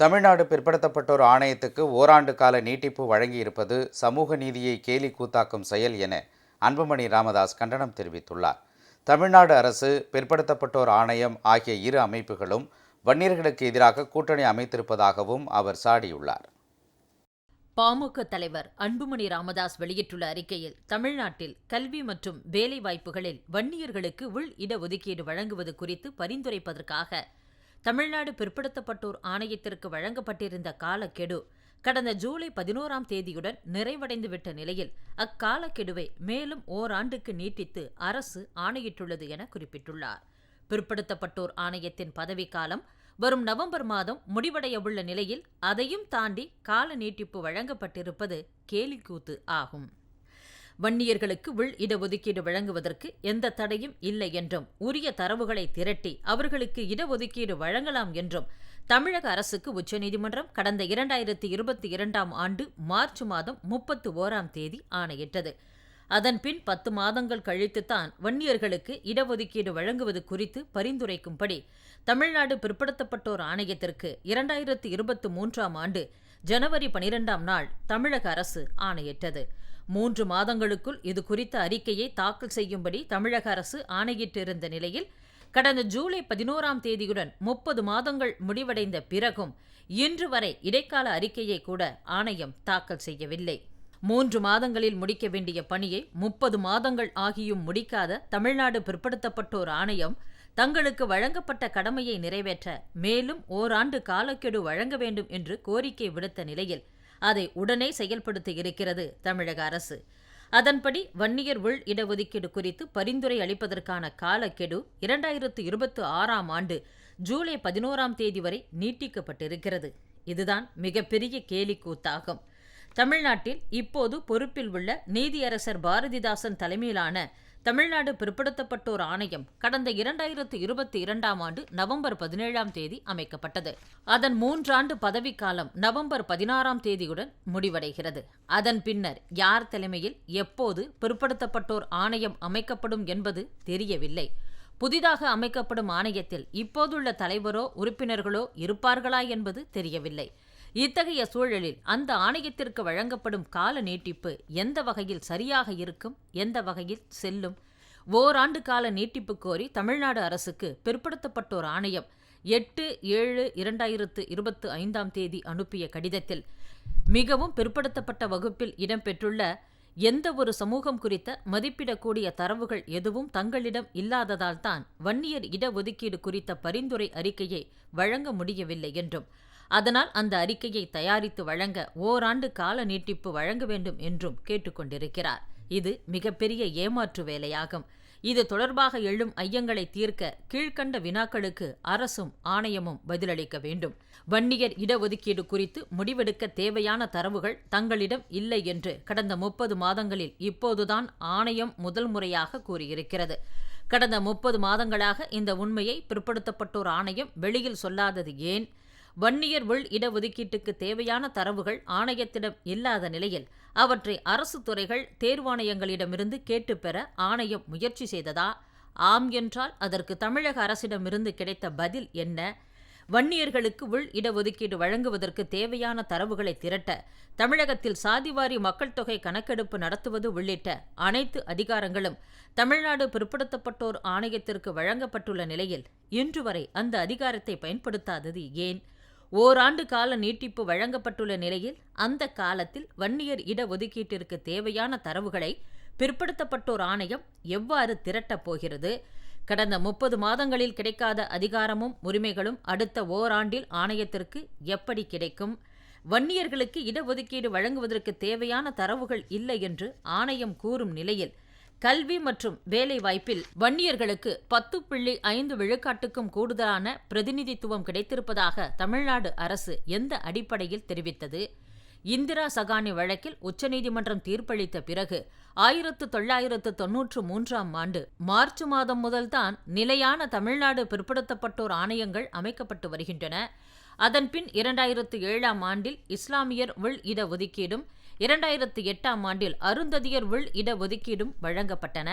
தமிழ்நாடு பிற்படுத்தப்பட்டோர் ஆணையத்துக்கு ஓராண்டு கால நீட்டிப்பு வழங்கியிருப்பது சமூக நீதியை கேலி கூத்தாக்கும் செயல் என அன்புமணி ராமதாஸ் கண்டனம் தெரிவித்துள்ளார். தமிழ்நாடு அரசு பிற்படுத்தப்பட்டோர் ஆணையம் ஆகிய இரு அமைப்புகளும் வன்னியர்களுக்கு எதிராக கூட்டணி அமைத்திருப்பதாகவும் அவர் சாடியுள்ளார். பாமக தலைவர் அன்புமணி ராமதாஸ் வெளியிட்டுள்ள அறிக்கையில் தமிழ்நாட்டில் கல்வி மற்றும் வேலைவாய்ப்புகளில் வன்னியர்களுக்கு உள் இடஒதுக்கீடு வழங்குவது குறித்து பரிந்துரைப்பதற்காக தமிழ்நாடு பிற்படுத்தப்பட்டோர் ஆணையத்திற்கு வழங்கப்பட்டிருந்த காலக்கெடு கடந்த ஜூலை பதினோராம் தேதியுடன் நிறைவடைந்துவிட்ட நிலையில் அக்காலக்கெடுவை மேலும் ஓராண்டுக்கு நீட்டித்து அரசு ஆணையிட்டுள்ளது என குறிப்பிட்டுள்ளார். பிற்படுத்தப்பட்டோர் ஆணையத்தின் பதவிக்காலம் வரும் நவம்பர் மாதம் முடிவடையவுள்ள நிலையில் அதையும் தாண்டி கால நீட்டிப்பு வழங்கப்பட்டிருப்பது கேலிக்கூத்து ஆகும். வன்னியர்களுக்கு உள் இடஒதுக்கீடு வழங்குவதற்கு எந்த தடையும் இல்லை என்றும் உரிய தரவுகளை திரட்டி அவர்களுக்கு இடஒதுக்கீடு வழங்கலாம் என்றும் தமிழக அரசுக்கு உச்சநீதிமன்றம் கடந்த இரண்டாயிரத்தி இருபத்தி இரண்டாம் ஆண்டு மார்ச் மாதம் முப்பத்து ஓராம் தேதி ஆணையிட்டது. அதன்பின் பத்து மாதங்கள் கழித்துத்தான் வன்னியர்களுக்கு இடஒதுக்கீடு வழங்குவது குறித்து பரிந்துரைக்கும்படி தமிழ்நாடு பிற்படுத்தப்பட்டோர் ஆணையத்திற்கு இரண்டாயிரத்து இருபத்தி மூன்றாம் ஆண்டு ஜனவரி பனிரெண்டாம் நாள் தமிழக அரசு ஆணையிட்டது. மூன்று மாதங்களுக்குள் இது குறித்த அறிக்கையை தாக்கல் செய்யும்படி தமிழக அரசு ஆணையிட்டிருந்த நிலையில் கடந்த ஜூலை பதினோராம் தேதியுடன் முப்பது மாதங்கள் முடிவடைந்த பிறகும் இன்று வரை இடைக்கால அறிக்கையை கூட ஆணையம் தாக்கல் செய்யவில்லை. மூன்று மாதங்களில் முடிக்க வேண்டிய பணியை முப்பது மாதங்கள் ஆகியும் முடிக்காத தமிழ்நாடு பிற்படுத்தப்பட்டோர் ஆணையம் தங்களுக்கு வழங்கப்பட்ட கடமையை நிறைவேற்ற மேலும் ஓராண்டு காலக்கெடு வழங்க வேண்டும் என்று கோரிக்கை விடுத்த நிலையில் அதை உடனே செயல்படுத்த இருக்கிறது தமிழக அரசு. அதன்படி வன்னியர் உள் இடஒதுக்கீடு குறித்து பரிந்துரை அளிப்பதற்கான காலக்கெடு இரண்டாயிரத்து இருபத்தி ஆறாம் ஆண்டு ஜூலை பதினோராம் தேதி வரை நீட்டிக்கப்பட்டிருக்கிறது. இதுதான் மிகப்பெரிய கேலிக்கூத்தாகும். தமிழ்நாட்டில் இப்போது பொறுப்பில் உள்ள நீதியரசர் பாரதிதாசன் தலைமையிலான தமிழ்நாடு பிற்படுத்தப்பட்டோர் ஆணையம் கடந்த இரண்டாயிரத்து இருபத்தி இரண்டாம் ஆண்டு நவம்பர் பதினேழாம் தேதி அமைக்கப்பட்டது. அதன் மூன்றாண்டு பதவிக்காலம் நவம்பர் பதினாறாம் தேதியுடன் முடிவடைகிறது. அதன் பின்னர் யார் தலைமையில் எப்போது பிற்படுத்தப்பட்டோர் ஆணையம் அமைக்கப்படும் என்பது தெரியவில்லை. புதிதாக அமைக்கப்படும் ஆணையத்தில் இப்போதுள்ள தலைவரோ உறுப்பினர்களோ இருப்பார்களா என்பது தெரியவில்லை. இத்தகைய சூழலில் அந்த ஆணையத்திற்கு வழங்கப்படும் கால நீட்டிப்பு எந்த வகையில் சரியாக இருக்கும் எந்த வகையில் செல்லும்? ஓராண்டு கால நீட்டிப்பு கோரி தமிழ்நாடு அரசுக்கு பிற்படுத்தப்பட்டோர் ஆணையம் எட்டு ஏழு இரண்டாயிரத்து இருபத்து ஐந்தாம் தேதி அனுப்பிய கடிதத்தில் மிகவும் பிற்படுத்தப்பட்ட வகுப்பில் இடம்பெற்றுள்ள எந்த ஒரு சமூகம் குறித்த மதிப்பிடக்கூடிய தரவுகள் எதுவும் தங்களிடம் இல்லாததால்தான் வன்னியர் இடஒதுக்கீடு குறித்த பரிந்துரை அறிக்கையை வழங்க முடியவில்லை என்றும் அதனால் அந்த அறிக்கையை தயாரித்து வழங்க ஓராண்டு கால நீட்டிப்பு வழங்க வேண்டும் என்றும் கேட்டுக்கொண்டிருக்கிறார். இது மிகப்பெரிய ஏமாற்று வேலையாகும். இது தொடர்பாக எழும் ஐயங்களை தீர்க்க கீழ்க்கண்ட வினாக்களுக்கு அரசும் ஆணையமும் பதிலளிக்க வேண்டும். வன்னியர் இடஒதுக்கீடு குறித்து முடிவெடுக்க தேவையான தரவுகள் தங்களிடம் இல்லை என்று கடந்த முப்பது மாதங்களில் இப்போதுதான் ஆணையம் முதல் முறையாக கூறியிருக்கிறது. கடந்த முப்பது மாதங்களாக இந்த உண்மையை பிற்படுத்தப்பட்டோர் ஆணையம் வெளியில் சொல்லாதது ஏன்? வன்னியர் உள் இடஒதுக்கீட்டுக்கு தேவையான தரவுகள் ஆணையத்திடம் இல்லாத நிலையில் அவற்றை அரசு துறைகள் தேர்வாணையங்களிடமிருந்து கேட்டு பெற ஆணையம் முயற்சி செய்ததா? ஆம் என்றால் அதற்கு தமிழக அரசிடமிருந்து கிடைத்த பதில் என்ன? வன்னியர்களுக்கு உள் இடஒதுக்கீடு வழங்குவதற்கு தேவையான தரவுகளை திரட்ட தமிழகத்தில் சாதிவாரி மக்கள் தொகை கணக்கெடுப்பு நடத்துவது உள்ளிட்ட அனைத்து அதிகாரங்களும் தமிழ்நாடு பிற்படுத்தப்பட்டோர் ஆணையத்திற்கு வழங்கப்பட்டுள்ள நிலையில் இன்று வரை அந்த அதிகாரத்தை பயன்படுத்தாதது ஏன்? ஓராண்டு கால நீட்டிப்பு வழங்கப்பட்டுள்ள நிலையில் அந்த காலத்தில் வன்னியர் இடஒதுக்கீட்டிற்கு தேவையான தரவுகளை பிற்படுத்தப்பட்டோர் ஆணையம் எவ்வாறு திரட்டப் போகிறது? கடந்த முப்பது மாதங்களில் கிடைக்காத அதிகாரமும் உரிமைகளும் அடுத்த ஓராண்டில் ஆணையத்திற்கு எப்படி கிடைக்கும்? வன்னியர்களுக்கு இடஒதுக்கீடு வழங்குவதற்கு தேவையான தரவுகள் இல்லை என்று ஆணையம் கூறும் நிலையில் கல்வி மற்றும் வேலைவாய்ப்பில் வன்னியர்களுக்கு பத்து புள்ளி ஐந்து விழுக்காட்டுக்கும் கூடுதலான பிரதிநிதித்துவம் கிடைத்திருப்பதாக தமிழ்நாடு அரசு எந்த அடிப்படையில் தெரிவித்தது? இந்திரா சகானி வழக்கில் உச்சநீதிமன்றம் தீர்ப்பளித்த பிறகு ஆயிரத்து தொள்ளாயிரத்து தொன்னூற்று மூன்றாம் ஆண்டு மார்ச் மாதம் முதல்தான் நிலையான தமிழ்நாடு பிற்படுத்தப்பட்டோர் ஆணையங்கள் அமைக்கப்பட்டு வருகின்றன. அதன்பின் இரண்டாயிரத்து ஏழாம் ஆண்டில் இஸ்லாமியர் உள் இட ஒதுக்கீடும் இரண்டாயிரத்து எட்டாம் ஆண்டில் அருந்ததியர் உள் இடஒதுக்கீடும் வழங்கப்பட்டன.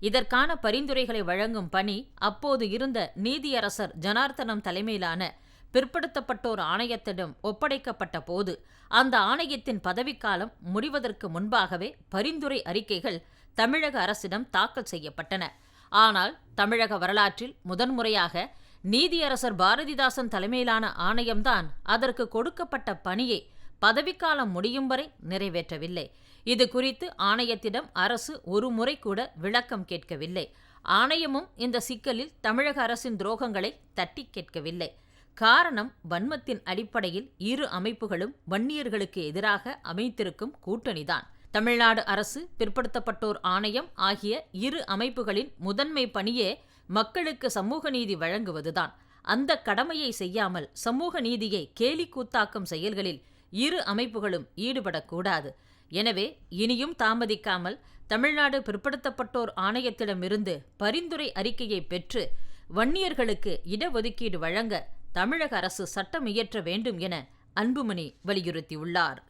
இதற்கான பரிந்துரைகளை வழங்கும் பணி அப்போது இருந்த நீதியரசர் ஜனார்த்தனம் தலைமையிலான பிற்படுத்தப்பட்டோர் ஆணையத்திடம் ஒப்படைக்கப்பட்ட போது அந்த ஆணையத்தின் பதவிக்காலம் முடிவதற்கு முன்பாகவே பரிந்துரை அறிக்கைகள் தமிழக அரசிடம் தாக்கல் செய்யப்பட்டன. ஆனால் தமிழக வரலாற்றில் முதன்முறையாக நீதியரசர் பாரதிதாசன் தலைமையிலான ஆணையம்தான் அதற்கு கொடுக்கப்பட்ட பணியை பதவிக்காலம் முடியும் வரை நிறைவேற்றவில்லை. இது குறித்து ஆணையத்திடம் அரசு ஒருமுறை கூட விளக்கம் கேட்கவில்லை. ஆணையமும் இந்த சிக்கலில் தமிழக அரசின் துரோகங்களை தட்டி கேட்கவில்லை. காரணம் வன்மத்தின் அடிப்படையில் இரு அமைப்புகளும் வன்னியர்களுக்கு எதிராக அமைத்திருக்கும் கூட்டணிதான். தமிழ்நாடு அரசு பிற்படுத்தப்பட்டோர் ஆணையம் ஆகிய இரு அமைப்புகளின் முதன்மை பணியே மக்களுக்கு சமூக நீதி வழங்குவதுதான். அந்த கடமையை செய்யாமல் சமூக நீதியை கேலி கூத்தாக்கும் செயல்களில் இரு அமைப்புகளும் ஈடுபடக்கூடாது. எனவே இனியும் தாமதிக்காமல் தமிழ்நாடு பிற்படுத்தப்பட்டோர் ஆணையத்திடமிருந்து பரிந்துரை அறிக்கையை பெற்று வன்னியர்களுக்கு இடஒதுக்கீடு வழங்க தமிழக அரசு சட்டம் இயற்ற வேண்டும் என அன்புமணி வலியுறுத்தியுள்ளார்.